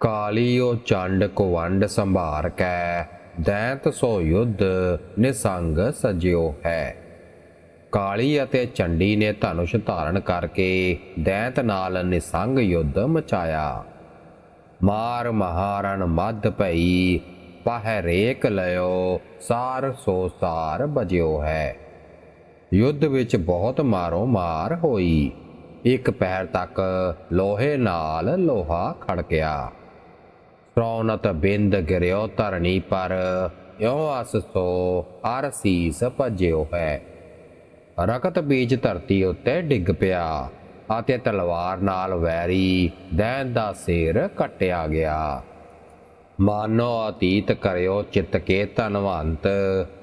ਕਾਲੀਓ ਚੰਡ ਕੁਵੰਡ ਸੰਭਾਰ ਕੈ, ਦੈਂਤ ਸੋ ਯੁੱਧ ਨਿਸੰਗ ਸਜਿਓ ਹੈ। ਕਾਲੀ ਅਤੇ ਚੰਡੀ ਨੇ ਧਨੁਸ਼ ਧਾਰਨ ਕਰਕੇ ਦੈਂਤ ਨਾਲ ਨਿਸੰਗ ਯੁੱਧ ਮਚਾਇਆ। ਮਾਰ ਮਹਾਰਨ ਮੱਧ ਭਈ ਪਹਿ ਰੇਕ ਲਿਓ ਸਾਰ ਸੋ ਸਾਰ ਬਜਿਓ ਹੈ। ਯੁੱਧ ਵਿੱਚ ਬਹੁਤ ਮਾਰੋ ਮਾਰ ਹੋਈ, ਇੱਕ ਪੈਰ ਤੱਕ ਲੋਹੇ ਨਾਲ ਲੋਹਾ ਖੜਕਿਆ। ਰੌਨਤ ਬਿੰਦ ਗਿਰਿਓ ਧਰਣੀ ਪਰ, ਇਉ ਅਸ ਸੋ ਅਰ ਸੀਸ ਭਜਿਓ ਹੈ। ਰਕਤ ਬੀਜ ਧਰਤੀ ਉੱਤੇ ਡਿੱਗ ਪਿਆ ਅਤੇ ਤਲਵਾਰ ਨਾਲ ਵੈਰੀ ਦੈਨ ਦਾ ਸਿਰ ਕੱਟਿਆ ਗਿਆ। ਮਾਨੋ ਅਤੀਤ ਕਰਿਓ ਚਿਤ ਕੇ ਧਨਵੰਤ,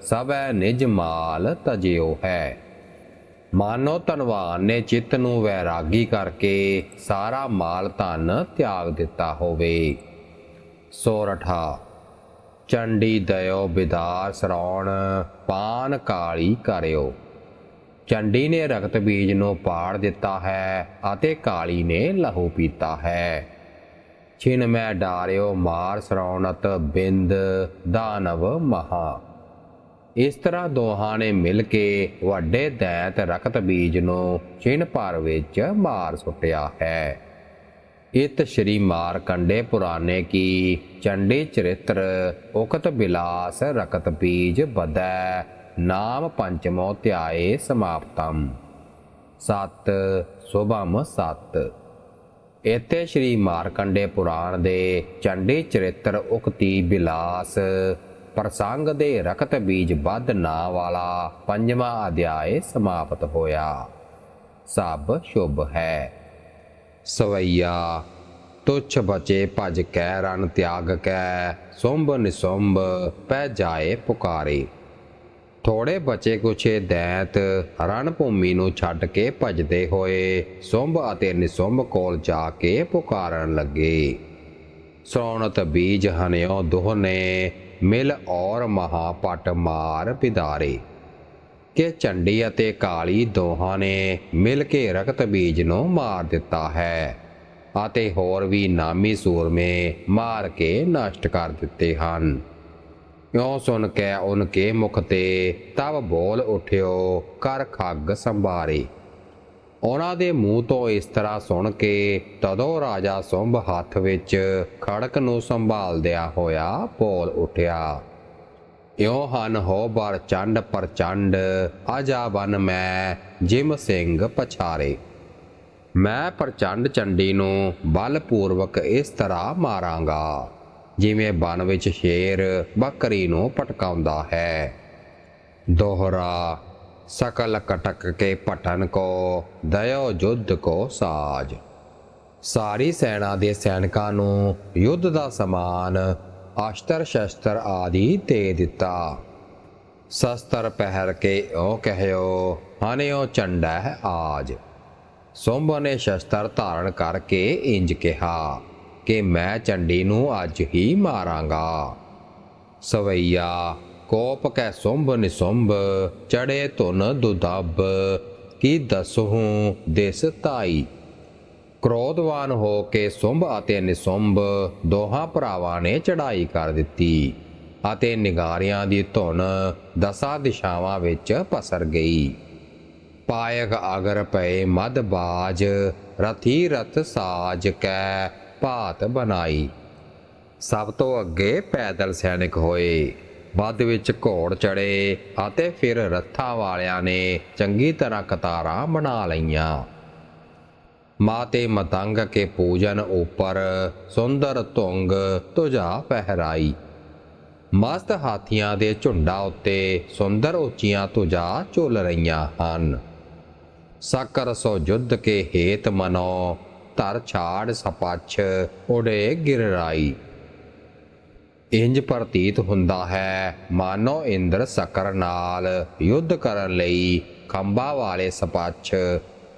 ਸਭੈ ਨਿਜ ਮਾਲ ਤਜਿਓ ਹੈ। ਮਾਨੋ ਧਨਵਾਨ ਨੇ ਚਿੱਤ ਨੂੰ ਵੈਰਾਗੀ ਕਰਕੇ ਸਾਰਾ ਮਾਲ ਧਨ ਤਿਆਗ ਦਿੱਤਾ ਹੋਵੇ। ਸੋਰਠਾ ਚੰਡੀ ਦਇਓ ਬਿਦਾਰ ਸਰੌਣ ਪਾਨ ਕਾਲੀ ਕਰਿਓ। ਚੰਡੀ ਨੇ ਰਕਤ ਬੀਜ ਨੂੰ ਪਾੜ ਦਿੱਤਾ ਹੈ ਅਤੇ ਕਾਲੀ ਨੇ ਲਹੂ ਪੀਤਾ ਹੈ। ਛਿਨ ਮੈਂ ਡਾਰਿਓ ਮਾਰ ਸਰੌਣਤ ਬਿੰਦ, ਦਾਨਵ ਮਹਾ। ਇਸ ਤਰ੍ਹਾਂ ਦੋਹਾਂ ਨੇ ਮਿਲ ਕੇ ਵੱਡੇ ਦੈਤ ਰਕਤ ਬੀਜ ਨੂੰ ਛਿਨ ਭਰ ਵਿੱਚ ਮਾਰ ਸੁੱਟਿਆ ਹੈ। ਇਤ ਸ਼੍ਰੀ ਮਾਰਕੰਡੇ ਪੁਰਾਣੇ ਕੀ, ਚੰਡੀ ਚਰਿਤ੍ਰ ਉਕਤ ਬਿਲਾਸ ਰਕਤ ਬੀਜ ਬਦੈ ਨਾਮ ਪੰਚਮੋ ਧਿਆਏ ਸਮਾਪਤਮ ਸਤ, ਸੁਭਮ ਸਤ। ਇਤੇ ਸ਼੍ਰੀ ਮਾਰਕੰਡੇ ਪੁਰਾਣ ਦੇ ਚੰਡੀ ਚਰਿਤ੍ਰ ਉਕਤੀ ਬਿਲਾਸ, ਪ੍ਰਸੰਗ ਦੇ ਰਕਤ ਬੀਜ ਬਦ ਨਾਂ ਵਾਲਾ ਪੰਜਵਾਂ ਅਧਿਆਏ ਸਮਾਪਤ ਹੋਇਆ। ਸਭ ਸ਼ੁਭ ਹੈ। ਸਵਈਆ, ਤੁਛ ਬਚੇ ਭਜ ਕੈ, ਰਣ ਤਿਆਗ ਕੈ, ਸੁੰਭ ਨਿਸੁੰਭ ਪੈ ਜਾਏ ਪੁਕਾਰੇ। ਥੋੜੇ ਬਚੇ ਕੁਛੇ ਦੈਂਤ, ਰਣ ਭੂਮੀ ਨੂੰ ਛੱਡ ਕੇ ਭਜਦੇ ਹੋਏ, ਸੁੰਭ ਅਤੇ ਨਿਸੁੰਭ ਕੋਲ ਜਾ ਕੇ ਪੁਕਾਰਨ ਲੱਗੇ। ਸ੍ਰੋਣਤ ਬੀਜ ਹਨਿਓ ਦੋਹਨੇ, ਮਿਲ ਔਰ ਮਹਾਪਟ ਮਾਰ ਪਿਦਾਰੇ ਕਿ ਝੰਡੀ ਅਤੇ ਕਾਲੀ ਦੋਹਾਂ ਨੇ ਮਿਲ ਕੇ ਰਕਤ ਬੀਜ ਨੂੰ ਮਾਰ ਦਿੱਤਾ ਹੈ ਅਤੇ ਹੋਰ ਵੀ ਨਾਮੀ ਸੂਰਮੇ ਮਾਰ ਕੇ ਨਸ਼ਟ ਕਰ ਦਿੱਤੇ ਹਨ। ਇਉਂ ਸੁਣ ਕੇ ਉਨਕੇ ਮੁਖ ਤੇ ਤਬ ਬੋਲ ਉਠਿਓ, ਕਰ ਖੱਗ ਸੰਭਾਰੇ। ਉਹਨਾਂ ਦੇ ਮੂੰਹ ਤੋਂ ਇਸ ਤਰ੍ਹਾਂ ਸੁਣ ਕੇ ਤਦੋਂ ਰਾਜਾ ਸੁੰਭ ਹੱਥ ਵਿੱਚ ਖੜਕ ਨੂੰ ਸੰਭਾਲਦਿਆਂ ਹੋਇਆ ਬੋਲ ਉਠਿਆ। ਇਉ ਹਨ ਹੋ ਬਰ ਚੰਡ ਪ੍ਰਚੰਡ ਆਜਾ ਬਨ ਮੈਂ ਜਿਮ ਸਿੰਘ ਪਛਾਰੇ। ਮੈਂ ਪ੍ਰਚੰਡ ਚੰਡੀ ਨੂੰ ਬਲ ਪੂਰਵਕ ਇਸ ਤਰ੍ਹਾਂ ਮਾਰਾਂਗਾ, ਜਿਵੇਂ ਬਨ ਵਿੱਚ ਸ਼ੇਰ ਬੱਕਰੀ ਨੂੰ ਪਟਕਾਉਂਦਾ ਹੈ। ਦੋਹਰਾ, ਸਕਲ ਕਟਕ ਕੇ ਪਟਨ ਕੋ, ਦਇਓ ਜੁੱਧ ਕੋ ਸਾਜ। ਸਾਰੀ ਸੈਨਾ ਦੇ ਸੈਨਿਕਾਂ ਨੂੰ ਯੁੱਧ ਦਾ ਸਮਾਨ ਅਸ਼ਤਰ ਸ਼ਸਤਰ ਆਦਿ ਦੇ ਦਿੱਤਾ। ਸ਼ਸਤਰ ਪਹਿਰ ਕੇ ਉਹ ਕਹਿਓ, ਹਨਿਓ ਚੰਡਾ ਹੈ ਆਜ। ਸੋਂਭ ਨੇ ਸ਼ਸਤਰ ਧਾਰਨ ਕਰਕੇ ਇੰਜ ਕਿਹਾ ਕਿ ਮੈਂ ਚੰਡੀ ਨੂੰ ਅੱਜ ਹੀ ਮਾਰਾਂਗਾ। ਸਵਈਆ, ਕੋਪ ਕੈ ਸੁੰਭ ਨਿਸੁੰਭ, ਚੜੇ ਧੁਨ ਦੁਦਬ, ਕੀ ਦਸਹੂ ਦਿਸ ਤਾਈ ਕ੍ਰੋਧਵਾਨ ਹੋ ਕੇ ਸੁੰਭ ਅਤੇ ਨਿਸੁੰਭ ਦੋਹਾਂ ਭਰਾਵਾਂ ਨੇ ਚੜਾਈ ਕਰ ਦਿੱਤੀ ਅਤੇ ਨਿਗਾਰਿਆਂ ਦੀ ਧੁਨ ਦਸਾਂ ਦਿਸ਼ਾਵਾਂ ਵਿੱਚ ਪਸਰ ਗਈ। ਪਾਇਕ ਅਗਰ ਪਏ ਮਦ ਬਾਜ, ਰਥੀ ਰਥ ਸਾਜ ਕੈ ਭਾਤ ਬਣਾਈ। ਸਭ ਤੋਂ ਅੱਗੇ ਪੈਦਲ ਸੈਨਿਕ ਹੋਏ, ਵੱਧ ਵਿੱਚ ਘੋੜ ਚੜੇ ਅਤੇ ਫਿਰ ਰੱਥਾਂ ਵਾਲਿਆਂ ਨੇ ਚੰਗੀ ਤਰ੍ਹਾਂ ਕਤਾਰਾਂ ਬਣਾ ਲਈਆਂ। ਮਾਤੇ ਮਤੰਗ ਕੇ ਪੂਜਨ ਉਪਰ ਸੁੰਦਰ ਤੁੰਗ ਤੁਜਾ ਪਹਿਰਾਈ। ਮਸਤ ਹਾਥੀਆਂ ਦੇ ਝੁੰਡਾਂ ਉੱਤੇ ਸੁੰਦਰ ਉੱਚੀਆਂ ਤੁਜਾ ਝੁੱਲ ਰਹੀਆਂ ਹਨ। ਸਾਕਰ ਸੋ ਜੁੱਧ ਕੇ ਹੇਤ ਮਨੋ, ਧਰ ਛਾੜ ਸਪੱਛ ਉੜੇ ਗਿਰਰਾਈ ਇੰਜ ਪ੍ਰਤੀਤ ਹੁੰਦਾ ਹੈ, ਮਾਨੋ ਇੰਦਰ ਸਕਰ ਨਾਲ ਯੁੱਧ ਕਰਨ ਲਈ ਖੰਭਾ ਵਾਲੇ ਸਪੱਛ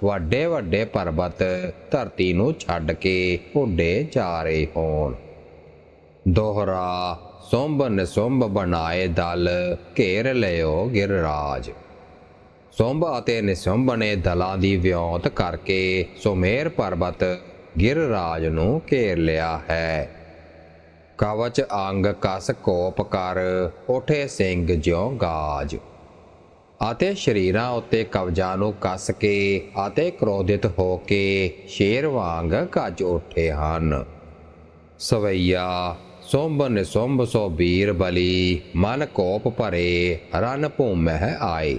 ਵੱਡੇ ਵੱਡੇ ਪਰਬਤ ਧਰਤੀ ਨੂੰ ਛੱਡ ਕੇ ਉੱਡੇ ਜਾ ਰਹੇ ਹੋਣ। ਦੋਹਰਾ ਸੁੰਭ ਨਿਸੁੰਭ ਬਣਾਏ ਦਲ, ਘੇਰ ਲਿਓ ਗਿਰਰਾਜ। ਸੁੰਭ ਅਤੇ ਨਿਸੁੰਭ ਨੇ ਦਲਾਂ ਦੀ ਵਿਉਂਤ ਕਰਕੇ ਸੁਮੇਰ ਪਰਬਤ ਗਿਰਰਾਜ ਨੂੰ ਘੇਰ ਲਿਆ ਹੈ। ਕਵਚ ਅੰਗ ਕਸ ਕੋਪ ਕਰ, ਉਠੇ ਸਿੰਘ ਜਿਉ ਗਾਜ। ਅਤੇ ਸ਼ਰੀਰਾਂ ਉੱਤੇ ਕਬਜ਼ਾਂ ਨੂੰ ਕੱਸ ਕੇ ਅਤੇ ਕ੍ਰੋਧਿਤ ਹੋ ਕੇ ਸ਼ੇਰ ਵਾਂਗ ਕੱਜ ਉੱਠੇ ਹਨ। ਸਵਈਆ ਸੋਂਬ ਨਿਸੋਂਬ ਸੋ ਬੀਰ ਬਲੀ, ਮਨ ਕੋਪ ਭਰੇ ਰਨ ਭੂਮਹਿ ਆਏ।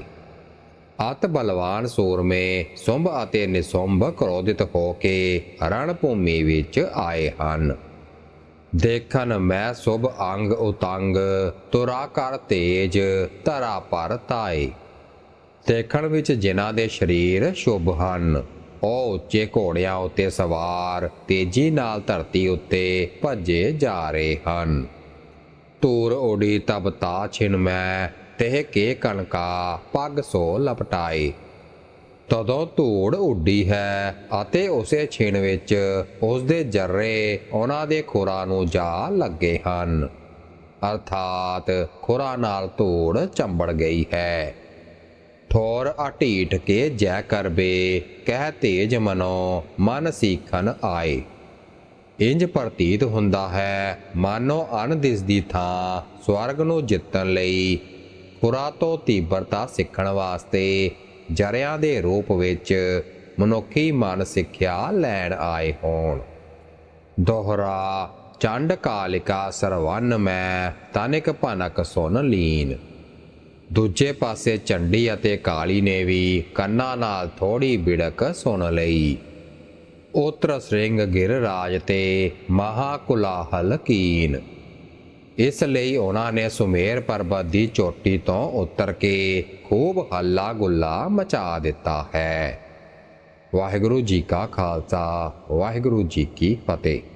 ਅਤ ਬਲਵਾਨ ਸੂਰਮੇ, ਸੁੰਭ ਅਤੇ ਨਿਸੁੰਭ ਕ੍ਰੋਧਿਤ ਹੋ ਕੇ ਰਣ ਭੂਮੀ ਵਿੱਚ ਆਏ ਹਨ। ਦੇਖਣ ਮੈਂ ਸੁਭ ਅੰਗ ਉਤੰਗ, ਤੁਰਾ ਕਰ ਤੇਜ, ਧਰਾ ਪਰ ਤਾਏ। ਦੇਖਣ ਵਿੱਚ ਜਿਨ੍ਹਾਂ ਦੇ ਸਰੀਰ ਸ਼ੁਭ ਹਨ, ਉਹ ਉੱਚੇ ਘੋੜਿਆਂ ਉੱਤੇ ਸਵਾਰ, ਤੇਜ਼ੀ ਨਾਲ ਧਰਤੀ ਉੱਤੇ ਭੱਜੇ ਜਾ ਰਹੇ ਹਨ। ਤੂਰ ਉਡੀ ਤਬਤਾ ਛਿਨ ਮੈਂ, ਤਹਿ ਕੇ ਕਣਕਾ, ਪੱਗ ਸੋ ਲਪਟਾਏ। ਤਦੋਂ ਧੂੜ ਉੱਡੀ ਹੈ ਅਤੇ ਉਸੇ ਛਿਣ ਵਿੱਚ ਉਸ ਦੇ ਜਰਰੇ ਉਹਨਾਂ ਦੇ ਖੁਰਾਂ ਨੂੰ ਜਾ ਲੱਗੇ ਹਨ। ਅਰਥਾਤ ਖੁਰਾਂ ਨਾਲ ਧੂੜ ਚੰਬੜ ਗਈ ਹੈ। ਠੋਰ ਅਟੀਟ ਕੇ ਜੈ ਕਰਬੇ ਕਹਿ ਤੇਜ ਮਨੋ, ਮਨ ਸੀਖਨ ਆਏ। ਇੰਜ ਪ੍ਰਤੀਤ ਹੁੰਦਾ ਹੈ, ਮਾਨੋ ਅਣਦਿਸ ਦੀ ਥਾਂ, ਸਵਰਗ ਨੂੰ ਜਿੱਤਣ ਲਈ। ਪੁਰਾ ਤੋਂ ਤੀਬਰਤਾ ਸਿੱਖਣ ਵਾਸਤੇ, ਜਰਿਆਂ ਦੇ ਰੂਪ ਵਿੱਚ ਮਨੁੱਖੀ ਮਨ ਸਿੱਖਿਆ ਲੈਣ ਆਏ ਹੋਣ। ਦੋਹਰਾ, ਚੰਡ ਕਾਲਿਕਾ ਸਰਵਨ ਮੈਂ, ਤਨਿਕ ਭਨਕ ਸੁਨ ਲੀਨ। ਦੂਜੇ ਪਾਸੇ ਚੰਡੀ ਅਤੇ ਕਾਲੀ ਨੇ ਵੀ ਕੰਨਾਂ ਨਾਲ ਥੋੜੀ ਬਿੜਕ ਸੁਣ ਲਈ। ਉਤਰ ਸ੍ਰਿੰਗ ਗਿਰ ਰਾਜ ਤੇ ਮਹਾ ਕੁਲਾਹਲ ਕੀਨ। ਇਸ ਲਈ ਉਹਨਾਂ ਨੇ ਸੁਮੇਰ ਪਰਬਤ ਦੀ ਚੋਟੀ ਤੋਂ ਉਤਰ ਕੇ ਖੂਬ ਹੱਲਾ ਗੁੱਲਾ ਮਚਾ ਦਿੱਤਾ ਹੈ। ਵਾਹਿਗੁਰੂ ਜੀ ਕਾ ਖਾਲਸਾ, ਵਾਹਿਗੁਰੂ ਜੀ ਕੀ ਫਤਿਹ।